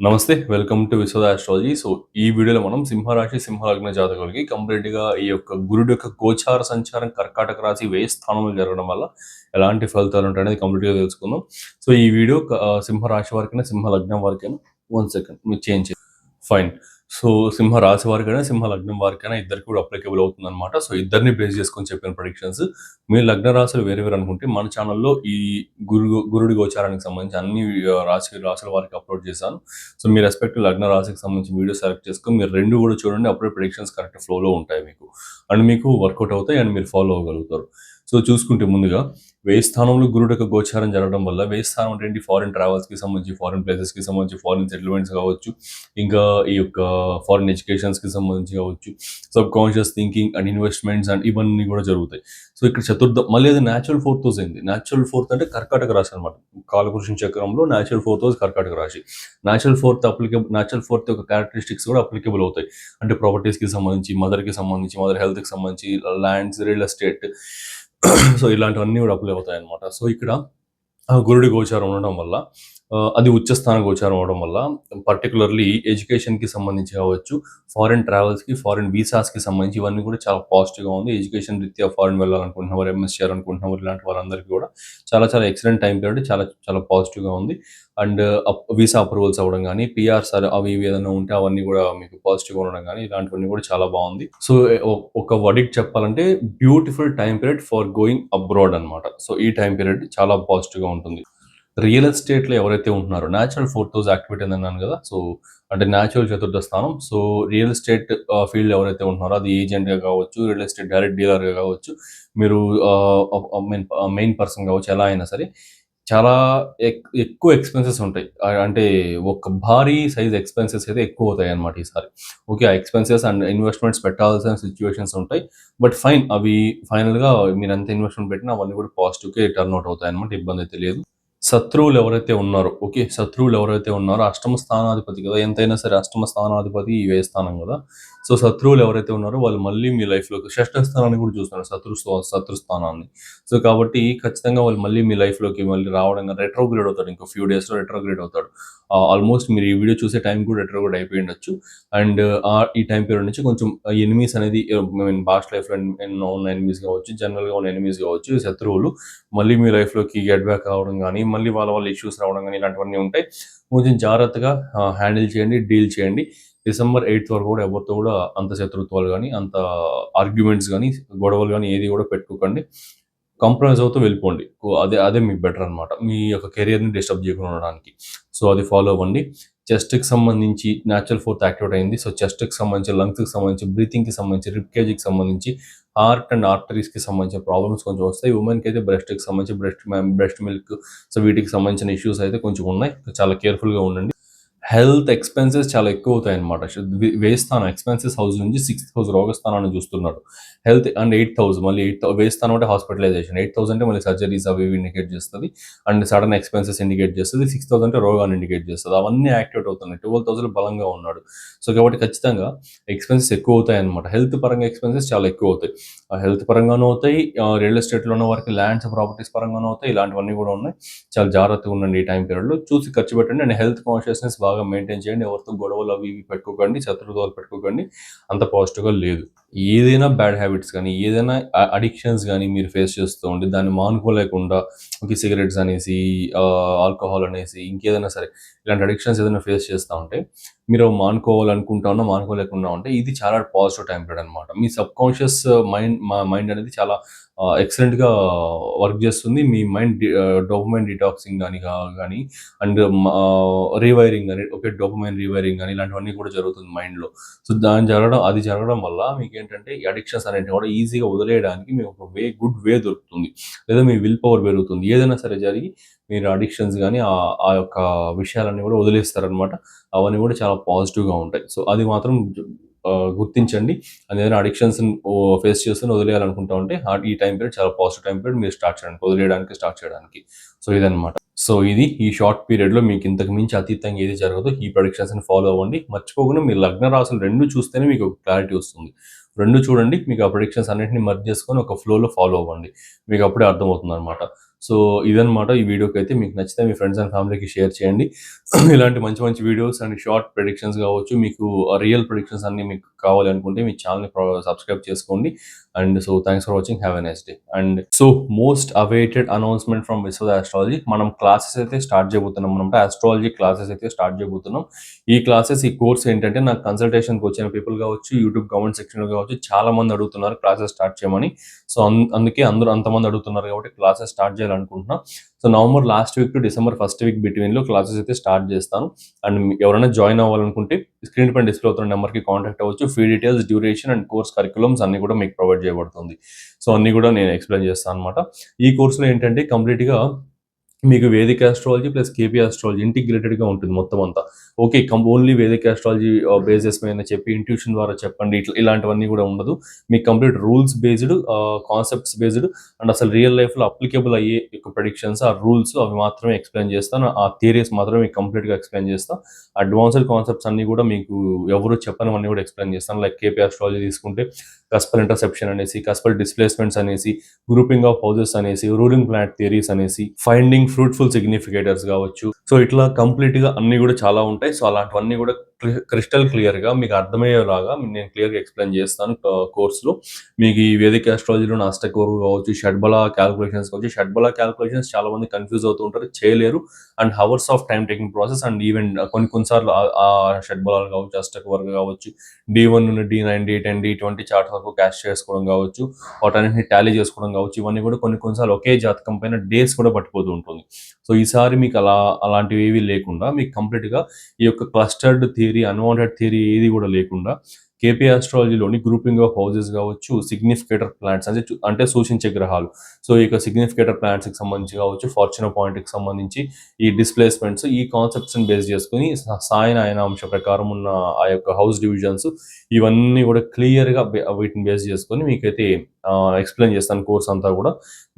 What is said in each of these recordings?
నమస్తే welcome to Vishwada astrology so ఈ వీడియోలో మనం సింహరాశి సింహలగ్న జాతకులకి కంప్లీట్గా ఈ యొక్క గురుడు యొక్క గోచార సంచారం కర్కాటక రాశి వేయ స్థానంలో జరగడం వల్ల ఎలాంటి ఫలితాలు ఉంటాయనేది కంప్లీట్గా తెలుసుకుందాం. సో ఈ వీడియో సింహరాశి వారికైనా సింహ లగ్నం వారికైనా వన్ సెకండ్ మీరు చేంజ్ ఫైన్ సో సింహ రాశి వారికైనా సింహ లగ్నం వారికైనా ఇద్దరికి కూడా అప్లికబుల్ అవుతుంది అనమాట సో ఇద్దరిని బేస్ చేసుకొని చెప్పిన ప్రొడిక్షన్స్ మీ లగ్న రాశులు వేరే వేరే అనుకుంటే మన ఛానల్లో ఈ గురు గురుడి గోచారానికి సంబంధించి అన్ని రాశి రాశుల వారికి అప్లోడ్ చేశాను. సో మీ రెస్పెక్ట్ లగ్న రాశికి సంబంధించి వీడియో సెలెక్ట్ చేసుకొని మీరు రెండు కూడా చూడండి అప్పుడే ప్రొడిక్షన్స్ కరెక్ట్ ఫ్లోలో ఉంటాయి మీకు. అండ్ మీకు వర్కౌట్ అవుతాయి అండ్ మీరు ఫాలో అవ్వగలుగుతారు. సో చూసుకుంటే ముందుగా వేయి స్థానంలో గురుడు యొక్క గోచారం జరగడం వల్ల వేయి స్థానం అంటే ఏంటి? ఫారిన్ ట్రావెల్స్కి సంబంధించి ఫారిన్ ప్లేసెస్కి సంబంధించి ఫారిన్ సెటిల్మెంట్స్ కావచ్చు ఇంకా ఈ యొక్క ఫారిన్ ఎడ్యుకేషన్స్కి సంబంధించి కావచ్చు subconscious thinking and investments and ఇవన్నీ కూడా జరుగుతాయి. సో ఇక్కడ చతుర్థ మళ్ళీ అది న్యాచురల్ ఫోర్త్ హౌస్ అయింది న్యాచురల్ ఫోర్త్ అంటే కర్కాటక రాశి అనమాట కాలపురుషుని చక్రంలో న్యాచురల్ ఫోర్త్ హౌస్ కర్కాటక రాశి. Natural fourth applicable natural fourth యొక్క క్యారెక్టరిస్టిక్స్ కూడా అప్లికేబుల్ అవుతాయి. అంటే ప్రాపర్టీస్కి సంబంధించి మదర్కి సంబంధించి మదర్ హెల్త్కి సంబంధించి ల్యాండ్స్ రియల్ ఎస్టేట్ సో ఇలాంటివన్నీ కూడా అప్లై అవుతాయి అనమాట సో ఇక్కడ ఆ గురుడి గోచారం ఉండడం వల్ల అది ఉచ్చ ఉచ్చస్థాన గోచారం అవడం వల్ల పర్టికులర్లీ ఎడ్యుకేషన్కి సంబంధించి కావచ్చు ఫారిన్ ట్రావెల్స్కి ఫారిన్ వీసాస్కి సంబంధించి ఇవన్నీ కూడా చాలా పాజిటివ్గా ఉంది. ఎడ్యుకేషన్ రీత్యా ఫారిన్ వెళ్ళాలనుకుంటున్న వారు ఎంఎస్ చేయాలనుకుంటున్న వారు ఇలాంటి వారందరికీ కూడా చాలా చాలా ఎక్సలెంట్ టైం పీరియడ్ చాలా చాలా పాజిటివ్గా ఉంది. అండ్ వీసా అప్రూవల్స్ అవ్వడం కానీ పిఆర్స్ అవి ఏదైనా ఉంటే అవన్నీ కూడా మీకు పాజిటివ్గా ఉండడం కానీ ఇలాంటివన్నీ కూడా చాలా బాగుంది. సో ఒక వడికి చెప్పాలంటే beautiful time period for going abroad అనమాట సో ఈ టైం పీరియడ్ చాలా పాజిటివ్గా ఉంటుంది. రియల్ ఎస్టేట్లో ఎవరైతే ఉంటున్నారో న్యాచురల్ ఫోర్త్ హౌస్ యాక్టివిటీ అని అన్నాను కదా సో అంటే న్యాచురల్ చతుర్థ స్థానం. సో రియల్ ఎస్టేట్ ఫీల్డ్ ఎవరైతే ఉంటున్నారో అది ఏజెంట్గా కావచ్చు రియల్ ఎస్టేట్ డైరెక్ట్ డీలర్గా కావచ్చు మీరు మెయిన్ మెయిన్ పర్సన్ కావచ్చు ఎలా అయినా సరే చాలా ఎక్- ఎక్కువ ఎక్స్పెన్సెస్ ఉంటాయి. అంటే ఒక భారీ సైజ్ ఎక్స్పెన్సెస్ అయితే ఎక్కువ అవుతాయి అనమాట ఈసారి. ఓకే ఆ ఎక్స్పెన్సెస్ అండ్ ఇన్వెస్ట్మెంట్స్ పెట్టాల్సిన సిచ్యువేషన్స్ ఉంటాయి. బట్ ఫైన్ అవి ఫైనల్గా మీరు ఎంత ఇన్వెస్ట్మెంట్ పెట్టినా అవన్నీ కూడా పాజిటివ్కే టర్న్ అవుట్ అవుతాయి అనమాట ఇబ్బంది అయితే లేదు. శత్రువులు ఎవరైతే ఉన్నారో ఓకే? శత్రువులు ఎవరైతే ఉన్నారో అష్టమ స్థానాధిపతి కదా? ఎంతైనా సరే అష్టమ స్థానాధిపతి ఈ వ్యయ స్థానం కదా? సో శత్రువులు ఎవరైతే ఉన్నారో వాళ్ళు మళ్ళీ మీ లైఫ్లోకి షష్ఠ స్థానాన్ని కూడా చూస్తున్నారు శత్రు శత్రు స్థానాన్ని సో కాబట్టి ఖచ్చితంగా వాళ్ళు మళ్ళీ మీ లైఫ్లోకి మళ్ళీ రావడం రెట్రోగ్రేడ్ అవుతాడు ఇంకో ఫ్యూ డేస్లో రెట్రోగ్రేడ్ అవుతాడు ఆల్మోస్ట్ మీరు ఈ వీడియో చూసే టైం కూడా రెట్రోగ్రేడ్ అయిపోయి ఉండొచ్చు. అండ్ ఈ టైం పీరియడ్ నుంచి కొంచెం ఎనిమీస్ అనేది మీన్ పాస్ట్ లైఫ్లో ఎన్నో ఉన్న ఎనిమీస్ కావచ్చు జనరల్గా ఉన్న ఎనిమీస్ కావచ్చు శత్రువులు మళ్ళీ మీ లైఫ్లోకి గెట్ బ్యాక్ అవడం కానీ మళ్ళీ వాళ్ళ వాళ్ళ ఇష్యూస్ రావడం కానీ ఇలాంటివన్నీ ఉంటాయి. కొంచెం జాగ్రత్తగా హ్యాండిల్ చేయండి డీల్ చేయండి. డిసెంబర్ ఎయిత్ వరకు కూడా ఎవరితో కూడా అంత శత్రుత్వాలు కానీ అంత ఆర్గ్యుమెంట్స్ కానీ గొడవలు కానీ ఏది కూడా పెట్టుకోకండి. కంప్రమైజ్ అవుతూ వెళ్ళిపోండి. అదే అదే మీకు బెటర్ అనమాట మీ యొక్క కెరియర్ని డిస్టర్బ్ చేయకుండా ఉండడానికి. సో అది ఫాలో అవ్వండి. చెస్ట్కి సంబంధించి న్యాచురల్ ఫోర్త్ యాక్టివేట్ అయింది. సో చెస్ట్కి సంబంధించి లంగ్స్కి సంబంధించి బ్రీతింగ్కి సంబంధించి రిప్ కేజీకి సంబంధించి హార్ట్ అండ్ ఆర్టరీస్కి సంబంధించిన ప్రాబ్లమ్స్ కొంచెం వస్తాయి. ఉమెన్కి అయితే బ్రెస్ట్కి సంబంధించి బ్రెస్ట్ బ్రెస్ట్ మిల్క్ సో వీటికి సంబంధించిన ఇష్యూస్ అయితే కొంచెం ఉన్నాయి. చాలా కేర్ఫుల్గా ఉండండి. హెల్త్ ఎక్స్పెన్సెస్ చాలా ఎక్కువ అవుతాయి అనమాట వేస్తాను ఎక్స్పెన్సెస్ హౌస్ నుంచి సిక్స్త్ హౌస్ రోగస్థానాన్ని చూస్తున్నాడు. హెల్త్ అండ్ ఎయిట్ థౌసండ్ మళ్ళీ ఎయిట్ వేస్తాను అంటే హాస్పిటలైజేషన్. ఎయిట్ థౌసండ్ అంటే మళ్ళీ సర్జరీస్ అవి ఇవి ఇండికేట్ చేస్తుంది. అండ్ సడన్ ఎక్స్పెన్సెస్ ఇండికేట్ చేస్తుంది. సిక్స్ థౌసండ్ అంటే రోగాన్ని ఇండికేట్ చేస్తుంది. అవన్నీ యాక్టివేట్ అవుతున్నాయి. ట్వెల్వ్ థౌసండ్ బలంగా ఉన్నాడు. సో కాబట్టి ఖచ్చితంగా ఎక్స్పెన్సెస్ ఎక్కువ అవుతాయి అనమాట హెల్త్ పరంగా ఎక్స్పెన్సెస్ చాలా ఎక్కువ అవుతాయి ఆ హెల్త్ పరంగానూ అవుతాయి. రియల్ ఎస్టేట్లో ఉన్న వారికి ల్యాండ్స్ ప్రాపర్టీస్ పరంగానూ అవుతాయి. ఇలాంటివన్నీ కూడా ఉన్నాయి. చాలా జాగ్రత్తగా ఉండండి ఈ టైం పీరియడ్లో. చూసి ఖర్చు పెట్టండి. అండ్ హెల్త్ కాన్షియస్నెస్ బాగా మెయింటైన్ చేయండి. ఎవరితో గొడవలు అవి ఇవి పెట్టుకోకండి. శత్రుత్వాలు పెట్టుకోకండి. అంత పాజిటివ్గా లేదు. ఏదైనా బ్యాడ్ హ్యాబిట్స్ కానీ ఏదైనా అడిక్షన్స్ కానీ మీరు ఫేస్ చేస్తూ ఉండి దాన్ని మానుకోలేకుండా ఓకే సిగరెట్స్ అనేసి ఆల్కహాల్ అనేసి ఇంకేదైనా సరే ఇలాంటి అడిక్షన్స్ ఏదైనా ఫేస్ చేస్తూ ఉంటే మీరు మానుకోవాలనుకుంటున్నా మానుకోలేకుండా ఉంటే ఇది చాలా పాజిటివ్ టైం పీరియడ్ అనమాట మీ సబ్ కాన్షియస్ మైండ్ మైండ్ అనేది చాలా uh, ఎక్సలెంట్గా వర్క్ uh, చేస్తుంది. మీ మైండ్ డోపమైన్ డిటాక్సింగ్ కానీ కానీ అండ్ రీవైరింగ్ కానీ ఓకే డోపమైన్ రీవైరింగ్ కానీ ఇలాంటివన్నీ కూడా జరుగుతుంది మైండ్లో సో దాని జరగడం అది జరగడం వల్ల మీకు ఏంటంటే అడిక్షన్స్ అనేవి కూడా ఈజీగా వదిలేయడానికి మీకు ఒక వే గుడ్ వే దొరుకుతుంది. లేదా మీ విల్ పవర్ పెరుగుతుంది. ఏదైనా సరే జరిగి మీరు అడిక్షన్స్ కానీ ఆ యొక్క విషయాలన్నీ కూడా వదిలేస్తారనమాట అవన్నీ కూడా చాలా పాజిటివ్గా ఉంటాయి. సో అది మాత్రం గుర్తించండి. ఏదైనా అడిక్షన్స్ ఫేస్ చేస్తున్న వదిలేయాలనుకుంటా ఉంటే ఈ టైం పీరియడ్ చాలా పాజిటివ్ టైం పీరియడ్ మీరు స్టార్ట్ చేయడానికి వదిలేయడానికి స్టార్ట్ చేయడానికి. సో ఇదనమాట సో ఇది ఈ షార్ట్ పీరియడ్లో మీకు ఇంతకు మించి అతీతంగా ఏది జరగదు ఈ ప్రొడిక్షన్స్ని ఫాలో అవ్వండి. మర్చిపోకుండా మీ లగ్న రాసులు రెండు చూస్తేనే మీకు క్లారిటీ వస్తుంది. రెండు చూడండి. మీకు ఆ ప్రొడిక్షన్స్ అన్నింటినీ మర్జ్ చేసుకొని ఒక ఫ్లోలో ఫాలో అవ్వండి. మీకు అప్పుడే అర్థమవుతుంది అనమాట సో ఇదనమాట ఈ వీడియోకి అయితే మీకు నచ్చితే మీ ఫ్రెండ్స్ అండ్ ఫ్యామిలీకి షేర్ చేయండి. ఇలాంటి మంచి మంచి వీడియోస్ అండ్ షార్ట్ ప్రెడిక్షన్స్ కావచ్చు మీకు రియల్ ప్రెడిక్షన్స్ అన్ని మీకు కావాలి అనుకుంటే మీ ఛానల్ని సబ్స్క్రైబ్ చేసుకోండి. And so thanks for watching have a nice day and so most awaited announcement from Vishwada astrology మనం క్లాసెస్ అయితే స్టార్ట్ చేయబోతున్నాం అనమాట ఆస్ట్రాలజీ క్లాసెస్ అయితే స్టార్ట్ చేయబోతున్నాం. ఈ క్లాసెస్ ఈ కోర్స్ ఏంటంటే నాకు కన్సల్టేషన్కి వచ్చిన పీపుల్ కావచ్చు యూట్యూబ్ కామెంట్ సెక్షన్లో కావచ్చు చాలా మంది అడుగుతున్నారు క్లాసెస్ స్టార్ట్ చేయమని. సో అందుకే అందరూ అంతమంది అడుగుతున్నారు కాబట్టి క్లాసెస్ స్టార్ట్ చేయాలనుకుంటున్నా. So November last week to December first week బిట్వీన్లో classes అయితే స్టార్ట్ చేస్తాను. అండ్ ఎవరైనా జాయిన్ అవ్వాలనుకుంటే స్క్రీన్ పైన డిస్ప్లే అవుతున్న నెంబర్కి కాంటాక్ట్ అవ్వచ్చు. Fee details duration and course curriculums అన్ని కూడా మీకు ప్రొవైడ్ చేయబడుతుంది. సో అన్ని కూడా నేను ఎక్స్ప్లెయిన్ చేస్తాను అనమాట ఈ కోర్సులో ఏంటంటే కంప్లీట్గా మీకు Vedic astrology plus KP astrology ఇంటిగ్రేటెడ్గా ఉంటుంది మొత్తం అంతా. Okay come only Vedic astrology bases మీద చెప్పి ఇంట్యూషన్ ద్వారా చెప్పండి ఇట్లా ఇలాంటివన్నీ కూడా ఉండదు. మీకు complete rules based concepts based and అసలు రియల్ లైఫ్లో అప్లికేబుల్ అయ్యే యొక్క ప్రొడిక్షన్స్ ఆ రూల్స్ అవి మాత్రమే ఎక్స్ప్లెయిన్ చేస్తాను. ఆ థియరీస్ మాత్రమే మీకు కంప్లీట్గా ఎక్స్ప్లెయిన్ చేస్తాను అడ్వాన్స్డ్ కాన్సెప్ట్స్ అన్ని కూడా మీకు ఎవరు చెప్పనివన్నీ కూడా ఎక్స్ప్లెయిన్ చేస్తాను. లైక్ కేపీ ఆస్ట్రాలజీ తీసుకుంటే కస్పల్ ఇంటర్సెప్షన్ అనేసి కస్పల్ డిస్ప్లేస్మెంట్స్ అనేసి గ్రూపింగ్ ఆఫ్ హౌజెస్ అనేసి రూలింగ్ ప్లాంట్ థియరీస్ అనేసి ఫైండింగ్ ఫ్రూట్ఫుల్ సిగ్నిఫికేటర్స్ కావచ్చు. సో ఇట్లా కంప్లీట్గా అన్ని కూడా చాలా ఉంటాయి. సో అలాంటివన్నీ కూడా క్రిస్టల్ క్లియర్గా మీకు అర్థమయ్యేలాగా నేను క్లియర్గా ఎక్స్ప్లెయిన్ చేస్తాను కోర్సులో. మీకు ఈ వేదిక ఆస్ట్రాలజీలో అష్టకోరు కావచ్చు షడ్బల క్యాల్కులేషన్స్ కావచ్చు షడ్బల క్యాల్కులేషన్స్ చాలా మంది కన్ఫ్యూజ్ అవుతూ ఉంటారు చేయలేరు. And hours of time taking process and even కొన్ని కొన్నిసార్లు ఆ షడ్బలాలు కావచ్చు అష్టకోర్ కావచ్చు డి వన్ నుండి D nine D ten D twenty charts వరకు క్యాష్ చేసుకోవడం కావచ్చు వాటన్నింటిని టాలీ చేసుకోవడం కావచ్చు ఇవన్నీ కూడా కొన్ని కొన్నిసార్లు ఒకే జాతకం పైన డేస్ కూడా పట్టిపోతూ ఉంటుంది. సో ఈసారి మీకు అలా అలాంటివి ఏవి లేకుండా మీకు కంప్లీట్గా ఈ యొక్క క్లస్టర్డ్ థియరీ అన్వాంటెడ్ థియరీ ఏది కూడా లేకుండా కేపీ ఆస్ట్రాలజీలోని గ్రూపింగ్ ఆఫ్ హౌజెస్ కావచ్చు సిగ్నిఫికేటర్ ప్లాంట్స్ అంటే అంటే సూచించే గ్రహాలు. సో ఇక సిగ్నిఫికేటర్ ప్లాంట్స్కి సంబంధించి కావచ్చు ఫార్చునర్ పాయింట్కి సంబంధించి ఈ డిస్ప్లేస్మెంట్స్ ఈ కాన్సెప్ట్స్ని బేస్ చేసుకుని సాయన ఆయన అంశ ప్రకారం ఉన్న ఆ యొక్క హౌస్ డివిజన్స్ ఇవన్నీ కూడా క్లియర్గా వీటిని బేస్ చేసుకొని మీకైతే ఎక్స్ప్లెయిన్ చేస్తాను కోర్స్ అంతా కూడా.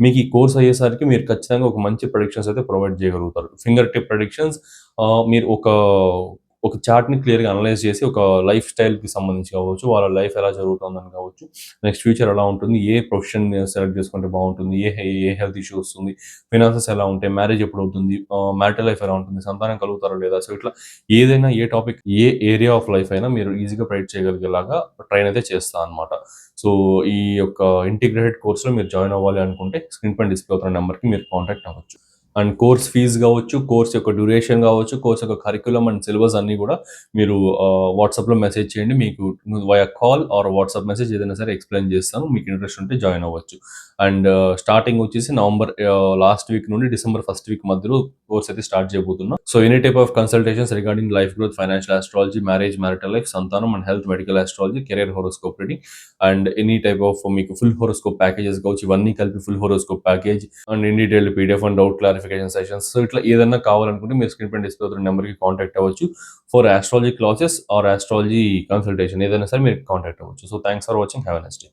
మీకు ఈ కోర్స్ అయ్యేసరికి మీరు ఖచ్చితంగా ఒక మంచి ప్రొడిక్షన్స్ అయితే ప్రొవైడ్ చేయగలుగుతారు. ఫింగర్ టిప్ ప్రొడిక్షన్స్ మీరు ఒక ఒక చార్ట్ని క్లియర్గా అనలైజ్ చేసి ఒక లైఫ్ స్టైల్కి సంబంధించి కావచ్చు వాళ్ళ లైఫ్ ఎలా జరుగుతుందని కావచ్చు నెక్స్ట్ ఫ్యూచర్ ఎలా ఉంటుంది ఏ ప్రొఫెషన్ సెలెక్ట్ చేసుకుంటే బాగుంటుంది ఏ ఏ హెల్త్ ఇష్యూ వస్తుంది ఫినాన్సెస్ ఎలా ఉంటాయి మ్యారేజ్ ఎప్పుడు అవుతుంది మ్యారిటల్ లైఫ్ ఎలా ఉంటుంది సంతానం కలుగుతారో లేదా సో ఇట్లా ఏదైనా ఏ టాపిక్ ఏ ఏరియా ఆఫ్ లైఫ్ అయినా మీరు ఈజీగా ప్రైడ్ చేయగలిగేలాగా ట్రైన్ అయితే చేస్తా అనమాట సో ఈ యొక్క ఇంటిగ్రేటెడ్ కోర్స్లో మీరు జాయిన్ అవ్వాలి అనుకుంటే స్క్రీన్ పైన డిస్ప్లే అవుతున్న నెంబర్కి మీరు కాంటాక్ట్ అవ్వచ్చు. అండ్ కోర్స్ ఫీజు కావచ్చు కోర్స్ యొక్క డ్యూరేషన్ కావచ్చు కోర్స్ యొక్క కరికులం అండ్ సిలబస్ అన్ని కూడా మీరు వాట్సాప్లో మెసేజ్ చేయండి. మీకు via call or WhatsApp message ఏదైనా సరే ఎక్స్ప్లెయిన్ చేస్తాను. మీకు ఇంట్రెస్ట్ ఉంటే జాయిన్ అవ్వచ్చు. అండ్ స్టార్టింగ్ వచ్చేసి నవంబర్ లాస్ట్ వీక్ నుండి డిసెంబర్ ఫస్ట్ వీక్ మధ్యలో కోర్స్ అయితే స్టార్ట్ చేయబోతున్నాం. So any type of consultations regarding life growth financial astrology marriage marital life సంతానం and health medical astrology career horoscope reading and any type of మీకు full horoscope packages కావచ్చు ఇవన్నీ కలిపి full horoscope package and in detail PDF and doubt clarification sessions so ఇట్లా ఏదైనా కావాలనుకుంటే మీరు screen పైన డిస్ప్లే అవుతున్న నెంబర్కి కాంటాక్ట్ అవ్వచ్చు. For astrology classes or astrology consultation ఏదైనా సరే మీరు కాంటాక్ట్ అవ్వచ్చు. So thanks for watching have next day